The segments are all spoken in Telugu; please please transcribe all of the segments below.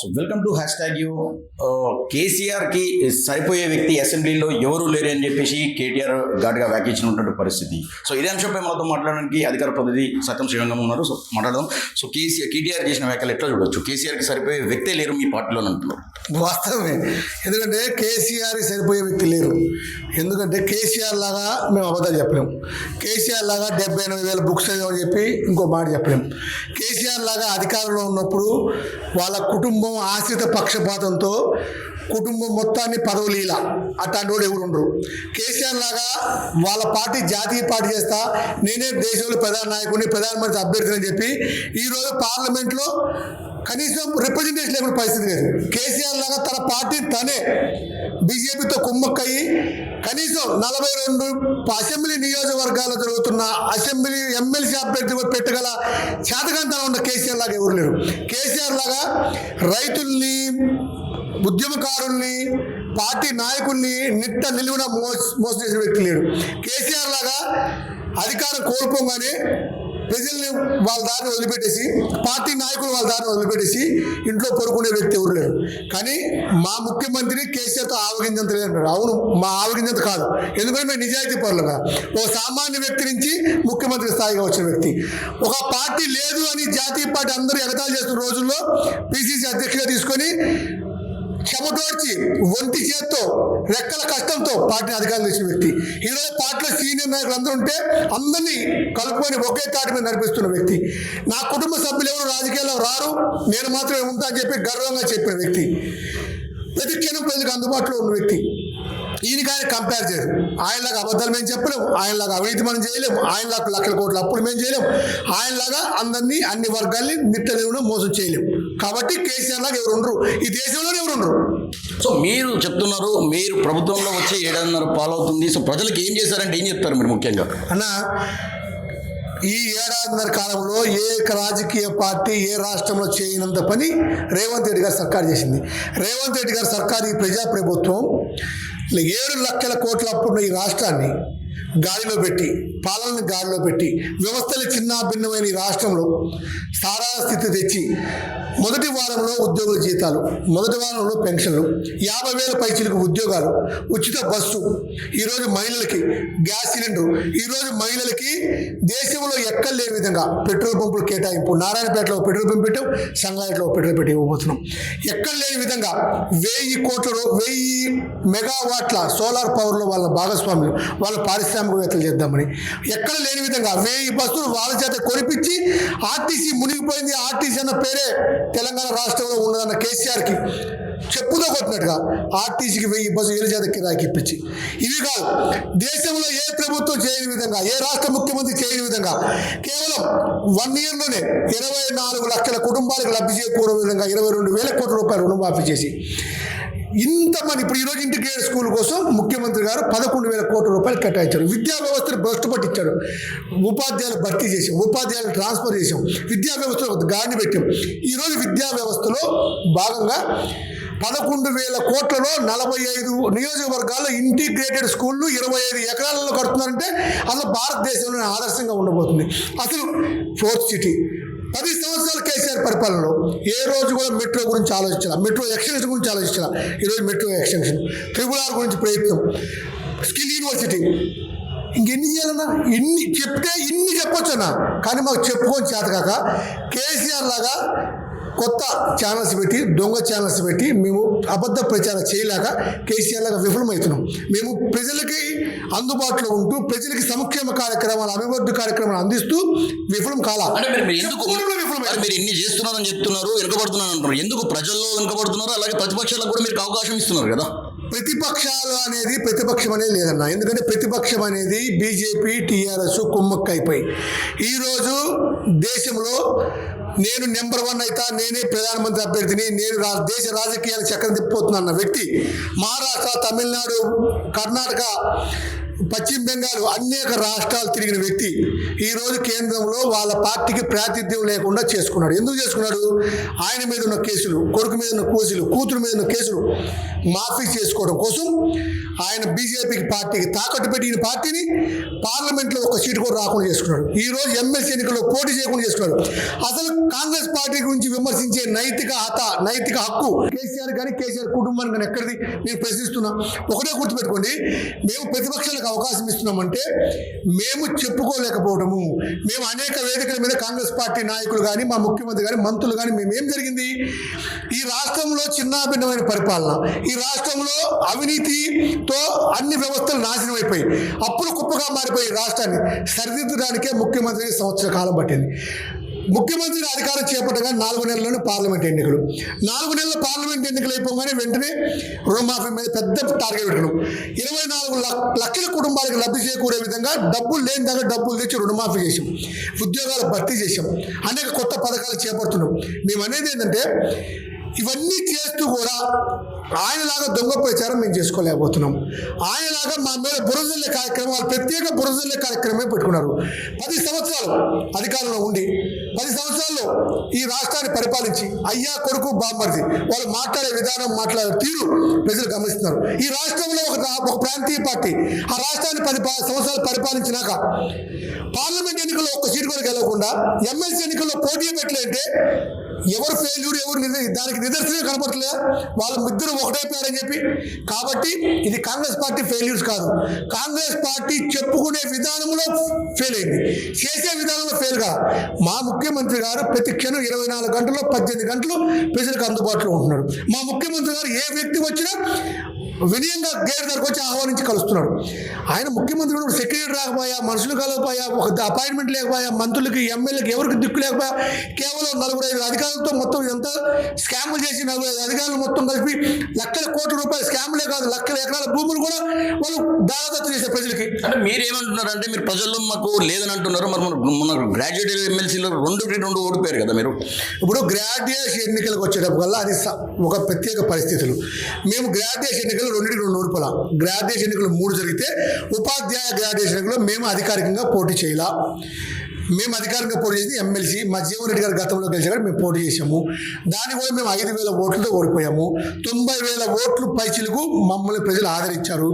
So welcome to hashtag U కేసీఆర్కి సరిపోయే వ్యక్తి అసెంబ్లీలో ఎవరు లేరు అని చెప్పేసి కేటీఆర్ ఘాటుగా వ్యాఖ్యించినటువంటి పరిస్థితి. సో ఇదే అంశంపై మాతో మాట్లాడడానికి అధికార ప్రతినిధి సత్యం శ్రీరంగం ఉన్నారు. సో మాట్లాడదాం. సో కేసీఆర్ కేటీఆర్ చేసిన వ్యాఖ్యలు ఎట్లా చూడొచ్చు? కేసీఆర్కి సరిపోయే వ్యక్తే లేరు మీ పార్టీలో అంటున్నారు. వాస్తవమే. ఎందుకంటే కేసీఆర్ సరిపోయే వ్యక్తి లేరు. ఎందుకంటే కేసీఆర్ లాగా మేము అబద్ధాలు చెప్పలేము కేసీఆర్ లాగా డెబ్బై ఎనిమిది వేల బుక్స్ చదివామని చెప్పి ఇంకో మాట చెప్పలేము కేసీఆర్ లాగా అధికారంలో ఉన్నప్పుడు వాళ్ళ కుటుంబం ఆశ్రిత పక్షపాతంతో కుటుంబం మొత్తాన్ని పదవులీల. అట్లాంటి వాడు ఎవరు ఉండరు కేసీఆర్ లాగా వాళ్ళ పార్టీ జాతీయ పార్టీ చేస్తా నేనే దేశంలో ప్రధాన నాయకుడిని ప్రధానమంత్రి అభ్యర్థిని అని చెప్పి ఈరోజు పార్లమెంట్లో కనీసం రిప్రజెంటేషన్ లేకుండా పరిస్థితి లేదు. కేసీఆర్ లాగా తన పార్టీ తనే బీజేపీతో కుమ్మక్కయ్యి కనీసం నలభై రెండు అసెంబ్లీ నియోజకవర్గాల్లో జరుగుతున్న అసెంబ్లీ ఎమ్మెల్సీ అభ్యర్థి పెట్టగల చేతకంతనం ఉన్న కేసీఆర్ లాగా ఎవరు లేరు. కేసీఆర్ లాగా రైతుల్ని ఉద్యమకారుల్ని పార్టీ నాయకుల్ని నిట్ట నిలువున మోస మోసం చేసిన వ్యక్తి లేడు. కేసీఆర్ లాగా అధికారం కోల్పోగానే ప్రజల్ని వాళ్ళ దారిని వదిలిపెట్టేసి పార్టీ నాయకులు వాళ్ళ దారిని వదిలిపెట్టేసి ఇంట్లో పడుకునే వ్యక్తి ఎవరు లేరు. కానీ మా ముఖ్యమంత్రి కేసీఆర్తో ఆవగించంత లేదంటారు. అవును మా ఆవగించంత కాదు. ఎందుకంటే మేము నిజాయితీ పరులుగా. ఒక సామాన్య వ్యక్తి నుంచి ముఖ్యమంత్రి స్థాయిగా వచ్చిన వ్యక్తి. ఒక పార్టీ లేదు అని జాతీయ పార్టీ అందరూ ఎగతాలు చేస్తున్న రోజుల్లో పిసిసి అధ్యక్షుడిగా తీసుకొని చెమటోడ్చి ఒంటి చేత్తో రెక్కల కష్టంతో పార్టీని అధికారం తెచ్చిన వ్యక్తి ఈరోజు పార్టీలో సీనియర్ నాయకులు అందరూ ఉంటే అందరినీ కలుపుకొని ఒకే తాటి మీద నడిపిస్తున్న వ్యక్తి. నా కుటుంబ సభ్యులు ఎవరు రాజకీయాల్లో రారు నేను మాత్రమే ఉంటా అని చెప్పి గర్వంగా చెప్పిన వ్యక్తి. ప్రతి క్షణం ప్రజలకు అందుబాటులో ఉన్న వ్యక్తి. ఈయన కానీ కంపేర్ చేయరు ఆయనలాగా అబద్ధాలు మేము చెప్పలేము ఆయనలాగా అవినీతి మనం చేయలేము ఆయనలాగా లక్షల కోట్ల అప్పులు మేము చేయలేము ఆయనలాగా అందరినీ అన్ని వర్గాల్ని నిట్టలేము మోసం చేయలేము కాబట్టి కేసీఆర్ లాగా ఎవరు ఉండరు. ఈ దేశంలోనే ఎవరు ఉండరు. సో మీరు చెప్తున్నారు మీరు ప్రభుత్వంలో వచ్చే ఏడాదిన్నర పాలవుతుంది. సో ప్రజలకు ఏం చేశారంటే ఏం చెప్తారు మీరు ముఖ్యంగా? అన్న ఈ ఏడాదిన్నర కాలంలో ఏ రాజకీయ పార్టీ ఏ రాష్ట్రంలో చేయనంత పని రేవంత్ రెడ్డి గారు సర్కార్ చేసింది. రేవంత్ రెడ్డి గారు సర్కార్ ఈ ప్రజా ఇట్లా ఏడు లక్షల కోట్ల అప్పున్న ఈ రాష్ట్రాన్ని గాలిలో పెట్టి పాలనని గాలిలో పెట్టి వ్యవస్థలు చిన్న భిన్నమైన ఈ రాష్ట్రంలో సారా స్థితి తెచ్చి మొదటి వారంలో ఉద్యోగుల జీతాలు మొదటి వారంలో పెన్షన్లు యాభై వేల పైచిలకు ఉద్యోగాలు ఉచిత బస్సు ఈరోజు మహిళలకి గ్యాస్ సిలిండర్ ఈరోజు మహిళలకి దేశంలో ఎక్కడ లేని విధంగా పెట్రోల్ పంపులు కేటాయింపు నారాయణపేటలో పెట్రోల్ పంప్ పెట్టాం సంగారెడ్డిలో పెట్రోల్ పెట్టి ఇవ్వబోతున్నాం. ఎక్కడ లేని విధంగా వెయ్యి కోట్ల వెయ్యి మెగావాట్ల సోలార్ పవర్లో వాళ్ళ భాగస్వామ్యం వాళ్ళ పారిశ్రామికవేత్తలు చేద్దామని. ఎక్కడ లేని విధంగా వెయ్యి బస్సులు వాళ్ళ చేత కొనిపించి ఆర్టీసీ మునిగిపోయింది. ఆర్టీసీ అన్న పేరే తెలంగాణ రాష్ట్రంలో ఉన్నదన్న కేసీఆర్కి చెప్పుతో కొట్టినట్టుగా ఆర్టీసీకి వెయ్యి బస్సు ఏళ్ళ చేత కిరాయికి ఇప్పించి. ఇవి కాదు దేశంలో ఏ ప్రభుత్వం చేయని విధంగా ఏ రాష్ట్ర ముఖ్యమంత్రి చేయని విధంగా కేవలం వన్ ఇయర్లోనే ఇరవై నాలుగు లక్షల కుటుంబాలకు లబ్ధి చేకూరే విధంగా ఇరవై రెండు వేల కోట్ల రూపాయలు రుణమాఫీ చేసి ఇంతమంది ఇప్పుడు ఈరోజు ఇంటిగ్రేటెడ్ స్కూల్ కోసం ముఖ్యమంత్రి గారు పదకొండు వేల కోట్ల రూపాయలు కేటాయించారు. విద్యా వ్యవస్థను భ్రష్టు పట్టించారు ఉపాధ్యాయులు భర్తీ చేసాం ఉపాధ్యాయులు ట్రాన్స్ఫర్ చేసాం విద్యా వ్యవస్థలో ఒక గాడిని పెట్టాం. ఈరోజు విద్యా వ్యవస్థలో భాగంగా పదకొండు వేల కోట్లలో నలభై ఐదు నియోజకవర్గాల్లో ఇంటిగ్రేటెడ్ స్కూళ్ళు ఇరవై ఐదు ఎకరాలలో కడుతున్నారంటే అసలు భారతదేశంలోనే ఆదర్శంగా ఉండబోతుంది. అసలు ఫోర్త్ సిటీ పది సంవత్సరాలు కేసీఆర్ పరిపాలనలో ఏ రోజు కూడా మెట్రో గురించి ఆలోచించాల. మెట్రో ఎక్స్టెన్షన్ గురించి ఆలోచించాల. ఈరోజు మెట్రో ఎక్స్టెన్షన్. ట్రిపుల్ ఆర్ గురించి ప్రయత్నం. Skill university. ఇంకెన్ని చేయాలన్నా? ఇన్ని చెప్తే ఇన్ని చెప్పొచ్చు అన్న కానీ మాకు చెప్పుకొని చేతకాక కేసీఆర్ లాగా కొత్త ఛానల్స్ పెట్టి దొంగ ఛానల్స్ పెట్టి మేము అబద్ధ ప్రచారం చేయలేక కేసీఆర్ లాగా విఫలమవుతున్నాం. మేము ప్రజలకి అందుబాటులో ఉంటూ ప్రజలకి సంక్షేమ కార్యక్రమాలు అభివృద్ధి కార్యక్రమాలు అందిస్తూ విఫలం కాలా. ఎందుకు. మరి ఎన్ని చేస్తున్నారని చెప్తున్నారు వెనుకబడుతున్నాను అంటున్నారు. ఎందుకు ప్రజల్లో వెనుకబడుతున్నారు? అలాగే ప్రతిపక్షాలకు కూడా మీరు అవకాశం ఇస్తున్నారు కదా. ప్రతిపక్షాలు అనేది ప్రతిపక్షం అనేది లేదన్న. ఎందుకంటే ప్రతిపక్షం అనేది బీజేపీ టీఆర్ఎస్ కుమ్మక్కైపోయి. ఈరోజు దేశంలో నేను నెంబర్ వన్ అయితా నేనే ప్రధానమంత్రి అభ్యర్థిని నేను దేశ రాజకీయాలు చక్రం తిప్పిపోతున్నా అన్న వ్యక్తి. మహారాష్ట్ర తమిళనాడు కర్ణాటక పశ్చిమ బెంగాల్ అనేక రాష్ట్రాలు తిరిగిన వ్యక్తి. ఈ రోజు కేంద్రంలో వాళ్ళ పార్టీకి ప్రాతిథ్యం లేకుండా చేసుకున్నాడు. ఎందుకు చేసుకున్నాడు? ఆయన మీద ఉన్న కేసులు కొడుకు మీద ఉన్న కేసులు కూతురు మీద ఉన్న కేసులు మాఫీ చేసుకోవడం కోసం ఆయన బీజేపీకి పార్టీకి తాకట్టు పెట్టిన పార్టీని పార్లమెంట్లో ఒక సీటు కూడా రాకుండా చేసుకున్నాడు. ఈ రోజు ఎమ్మెల్సీ ఎన్నికల్లో పోటీ చేయకుండా చేసుకున్నాడు. అసలు కాంగ్రెస్ పార్టీ గురించి విమర్శించే నైతిక హత నైతిక హక్కు కేసీఆర్ కానీ కేసీఆర్ కుటుంబానికి కానీ ఎక్కడిది? నేను ప్రశ్నిస్తున్నా. ఒకటే గుర్తుపెట్టుకోండి. మేము ప్రతిపక్షాలకు అవకాశం ఇస్తున్నామంటే మేము చెప్పుకోలేకపోవడము. మేము అనేక వేదికల మీద కాంగ్రెస్ పార్టీ నాయకులు కానీ మా ముఖ్యమంత్రి కానీ మంత్రులు కానీ మేమేం జరిగింది? ఈ రాష్ట్రంలో చిన్నాభిన్నమైన పరిపాలన ఈ రాష్ట్రంలో అవినీతితో అన్ని వ్యవస్థలు నాశనం అయిపోయి అప్పులు కుప్పగా మారిపోయి రాష్ట్రాన్ని సరిదిద్దడానికే ముఖ్యమంత్రికి సంవత్సర కాలం పట్టింది. ముఖ్యమంత్రి అధికారం చేపట్టగా నాలుగు నెలల్లోనే పార్లమెంట్ ఎన్నికలు. నాలుగు నెలల పార్లమెంట్ ఎన్నికలు అయిపోగానే వెంటనే రుణమాఫీ మీద పెద్ద టార్గెట్ పెట్టడం ఇరవై నాలుగు లక్షల కుటుంబాలకు లబ్ధి చేకూరే విధంగా డబ్బులు లేని దగ్గర డబ్బులు తెచ్చి రుణమాఫీ చేసాం ఉద్యోగాలు భర్తీ చేసాం అనేక కొత్త పథకాలు చేపడుతున్నాం. మేము అనేది ఏంటంటే ఇవన్నీ చేస్తూ కూడా ఆయనలాగా దొంగ ప్రచారం మేము చేసుకోలేకపోతున్నాం. ఆయనలాగా మా మీద బురదల్లే కార్యక్రమాలు ప్రత్యేక బురజల్లే కార్యక్రమమే పెట్టుకున్నారు. పది సంవత్సరాలు అధికారంలో ఉండి పది సంవత్సరాల్లో ఈ రాష్ట్రాన్ని పరిపాలించి అయ్యా కొడుకు బామ్మర్ది వాళ్ళు మాట్లాడే విధానం మాట్లాడే తీరు ప్రజలు గమనిస్తున్నారు. ఈ రాష్ట్రంలో ఒక ఒక ప్రాంతీయ పార్టీ ఆ రాష్ట్రాన్ని పది సంవత్సరాలు పరిపాలించినాక పార్లమెంట్ ఎన్నికల్లో ఒక్క సీటు కూడా గెలవకుండా ఎమ్మెల్సీ ఎన్నికల్లో పోటీ పెట్టలేంటే ఎవరు ఫెయిల్యూర్ ఎవరు దానికి నిదర్శనం కనపడలే వాళ్ళ ఇద్దరు ఒకటైపోయారని చెప్పి. కాబట్టి ఇది కాంగ్రెస్ పార్టీ ఫెయిల్యూర్స్ కాదు. కాంగ్రెస్ పార్టీ చెప్పుకునే విధానంలో ఫెయిల్ అయింది. చేసే విధానంలో ఫెయిల్ కాదు. మా ముఖ్యమంత్రి గారు ప్రతి క్షణం ఇరవై నాలుగు గంటల్లో పద్దెనిమిది గంటలు ప్రజలకు అందుబాటులో ఉంటున్నాడు. మా ముఖ్యమంత్రి గారు ఏ వ్యక్తి వచ్చినా వినయంగా గేట్ దగ్గరకు వచ్చి ఆహ్వానించి కలుస్తున్నాడు. ఆయన ముఖ్యమంత్రి కూడా సెక్రటరీ రాకపోయా మనుషులు కలగపోయా ఒక అపాయింట్మెంట్ లేకపోయా మంత్రులకి ఎమ్మెల్యేకి ఎవరికి దిక్కు లేకపోయా కేవలం నలుగురు ఐదు అధికారులతో మొత్తం ఇదంతా స్కాములు చేసి నలుగురు ఐదు అధికారులు మొత్తం కలిపి లక్షల కోట్ల రూపాయల స్కాములే కాదు లక్షల ఎకరాల భూములు కూడా వాళ్ళు దాదాపు చేసే ప్రజలకి. అంటే మీరు ఏమంటున్నారు అంటే మీరు ప్రజల్లో మాకు లేదని అంటున్నారు మరి మన గ్రాడ్యుయేట్ ఎమ్మెల్సీలో రెండుకి రెండు ఓడిపోయారు కదా మీరు. ఇప్పుడు గ్రాడ్యుయేషన్ ఎన్నికలకు వచ్చేటప్పటికల్లా అది ఒక ప్రత్యేక పరిస్థితులు. మేము గ్రాడ్యుయేషన్ ఎన్నికలు రెండింటికి రెండు ఓడిపోలా గ్రాడ్యుయేషన్ ఎన్నికలు మూడు జరిగితే ఉపాధ్యాయ గ్రాడ్యుయేషన్ ఎన్నికల్లో మేము అధికారికంగా పోటీ చేయాల? మేము అధికారికంగా పోటీ చేసి ఎమ్మెల్సీ మా జీవన్ రెడ్డి గారు గతంలో గెలిచారు మేము పోటీ చేసాము దాని కూడా మేము ఐదు వేల ఓట్లతో ఓడిపోయాము. తొంభై వేల ఓట్లు పైచిలకు మమ్మల్ని ప్రజలు ఆదరించారు.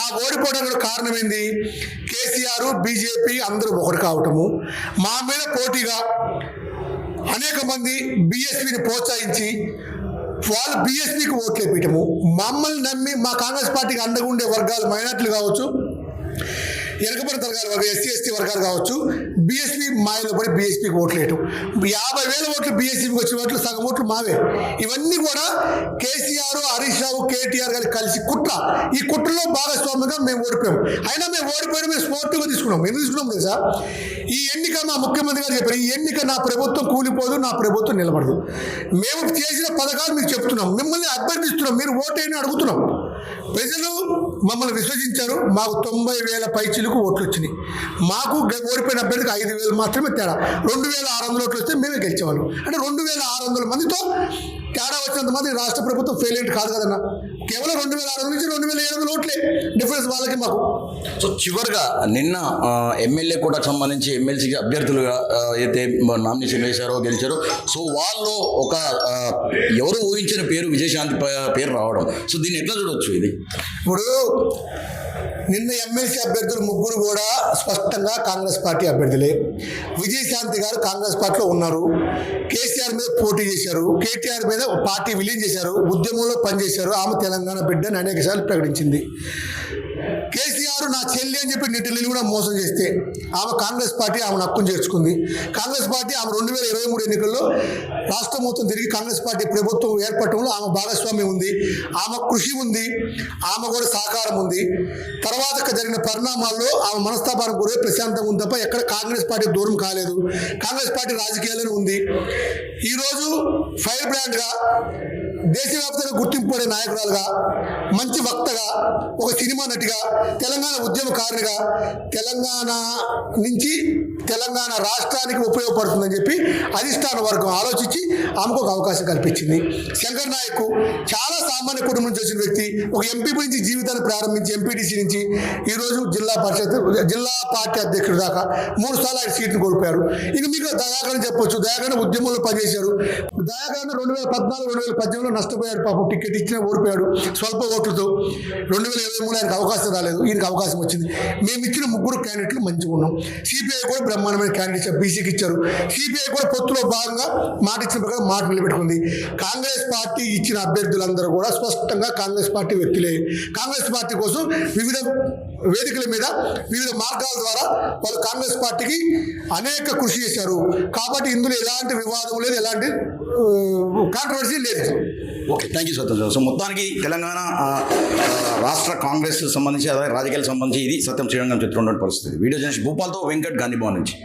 ఆ ఓడిపోవడానికి కారణం ఏంది? కేసీఆర్ బీజేపీ అందరూ ఒకటి కావటము. మా మీద పోటీగా అనేక మంది బీఎస్పీని ప్రోత్సహించి వాళ్ళు బీఎస్పీకి ఓట్లు వేయటము మమ్మల్ని నమ్మి మా కాంగ్రెస్ పార్టీకి అండగుండే ఉండే వర్గాలు మైనార్టీలు కావచ్చు. వెనకబడిన తరగాల వర్గం ఎస్సీ ఎస్టీ వర్గాలు కావచ్చు. బీఎస్పీ మాయలో పడి బీఎస్పీకి ఓట్లేయటం. యాభై వేల ఓట్లు బీఎస్పీకి వచ్చిన ఓట్లు సగం ఓట్లు మావే. ఇవన్నీ కూడా కేసీఆర్ హరీష్ రావు కేటీఆర్ గారు కలిసి కుట్ర. ఈ కుట్రలో భాగస్వామ్యంగా మేము ఓడిపోయాం. అయినా మేము ఓడిపోయిన మేము స్పోర్టివ్గా తీసుకున్నాం. ఎందుకు తీసుకున్నాం తెలుసా? ఈ ఎన్నిక మా ముఖ్యమంత్రి గారు చెప్పారు ఈ ఎన్నిక నా ప్రభుత్వం కూలిపోదు నా ప్రభుత్వం నిలబడదు. మేము చేసిన పథకాలు మీకు చెప్తున్నాం. మిమ్మల్ని అభ్యర్థిస్తున్నాం. మీరు ఓటైనా అడుగుతున్నాం. ప్రజలు మమ్మల్ని విశ్వసించారు. మాకు తొంభై వేల పైచిలకు ఓట్లు వచ్చినాయి. మాకు ఓడిపోయిన అభ్యర్థికి ఐదు వేలు మాత్రమే తేడా. రెండు వేల ఆరు వందల ఓట్లు వస్తే మేమే గెలిచేవాళ్ళం. అంటే రెండు వేల ఆరు వందల మందితో తేడా వచ్చినంత మంది రాష్ట్ర ప్రభుత్వం ఫెయిల్ అయ్యేది కాదు కదన్నా. కేవలం రెండు వేల ఆరు వందల నుంచి రెండు వేల ఏడు వందల ఓట్లే డిఫరెన్స్ వాళ్ళకి మాకు. సో చివరిగా నిన్న ఎమ్మెల్యే కూడా సంబంధించి ఎమ్మెల్సీ అభ్యర్థులుగా అయితే నామినేషన్ వేశారో గెలిచారో సో వాళ్ళు ఒక ఎవరు ఊహించిన పేరు విజయశాంతి పేరు రావడం. సో దీన్ని ఎట్లా చూడొచ్చు ఇది? ఇప్పుడు నిన్న ఎమ్మెల్సీ అభ్యర్థులు ముగ్గురు కూడా స్పష్టంగా కాంగ్రెస్ పార్టీ అభ్యర్థులే. విజయశాంతి గారు కాంగ్రెస్ పార్టీలో ఉన్నారు. కేసీఆర్ మీద పోటీ చేశారు. కేటీఆర్ మీద పార్టీ విలీన్ చేశారు. ఉద్యమంలో పనిచేశారు. ఆమె తెలంగాణ బిడ్డని అనేక సార్లు ప్రకటించింది. కేసీఆర్ నా చెల్లి అని చెప్పి నెటిల్ని కూడా మోసం చేస్తే ఆమె కాంగ్రెస్ పార్టీ ఆమె హక్కును చేర్చుకుంది. కాంగ్రెస్ పార్టీ ఆమె రెండు వేల ఇరవై మూడు ఎన్నికల్లో రాష్ట్రం మొత్తం తిరిగి కాంగ్రెస్ పార్టీ ప్రభుత్వం ఏర్పడటంలో ఆమె భాగస్వామ్యం ఉంది. ఆమె కృషి ఉంది. ఆమె కూడా సహకారం ఉంది. తర్వాత జరిగిన పరిణామాల్లో ఆమె మనస్తాపానికి గురై ప్రశాంతంగా ఉంది తప్ప ఎక్కడ కాంగ్రెస్ పార్టీ దూరం కాలేదు. కాంగ్రెస్ పార్టీ రాజకీయాలను ఉంది. ఈరోజు ఫైర్ బ్రాండ్గా దేశవ్యాప్తంగా గుర్తింపు పడే నాయకురాలుగా మంచి వక్తగా ఒక సినిమా నటిగా తెలంగాణ ఉద్యమకారునిగా తెలంగాణ నుంచి తెలంగాణ రాష్ట్రానికి ఉపయోగపడుతుందని చెప్పి అధిష్టాన వర్గం ఆలోచించి ఆమెకు ఒక అవకాశం కల్పించింది. శంకర్ నాయక్ చాలా సామాన్య కుటుంబం నుంచి వచ్చిన వ్యక్తి ఒక ఎంపీ నుంచి జీవితాన్ని ప్రారంభించి ఎంపీటీసీ నుంచి ఈరోజు జిల్లా పరిషత్ జిల్లా పార్టీ అధ్యక్షుడు దాకా మూడు సార్లు ఆయన సీట్ను కోల్పోయారు. ఇక మీకు దయాకరణ చెప్పొచ్చు. దయాకరణ ఉద్యమంలో పనిచేశారు. దయాకరణ రెండు వేల పద్నాలుగు రెండు వేల ఎన్నో నష్టపోయాడు పాపం టికెట్ ఇచ్చినా ఓడిపోయాడు స్వల్ప ఓట్లతో రెండు వేల ఇరవై మూడు ఆయనకు అవకాశం రాలేదు ఈయనకు అవకాశం వచ్చింది. మేము ఇచ్చిన ముగ్గురు క్యాండిడేట్లు మంచిగా ఉన్నాం. సిపిఐ కూడా బ్రహ్మాండమైన క్యాండిడేట్ బీసీకి ఇచ్చారు. సిపిఐ కూడా పొత్తులో భాగంగా మాట ఇచ్చిన ప్రకారం మాట నిలబెట్టుకుంది. కాంగ్రెస్ పార్టీ ఇచ్చిన అభ్యర్థులందరూ కూడా స్పష్టంగా కాంగ్రెస్ పార్టీ వ్యక్తులే. కాంగ్రెస్ పార్టీ కోసం వివిధ వేదికల మీద వివిధ మార్గాల ద్వారా వాళ్ళు కాంగ్రెస్ పార్టీకి అనేక కృషి చేశారు. కాబట్టి ఇందులో ఎలాంటి వివాదం లేదు ఎలాంటి కాంట్రవర్సీ లేదు. Okay thank you Satyam. So మొత్తానికి తెలంగాణ రాష్ట్ర కాంగ్రెస్ సంబంధించి అలాగే రాజకీయాలకు సంబంధించి ఇది సత్యం శ్రీరంగం చిత్రం పరిస్థితి. వీడియో జర్నలిస్ట్ భూపాల్తో వెంకట్ గాంధీ భవన్ నుంచి.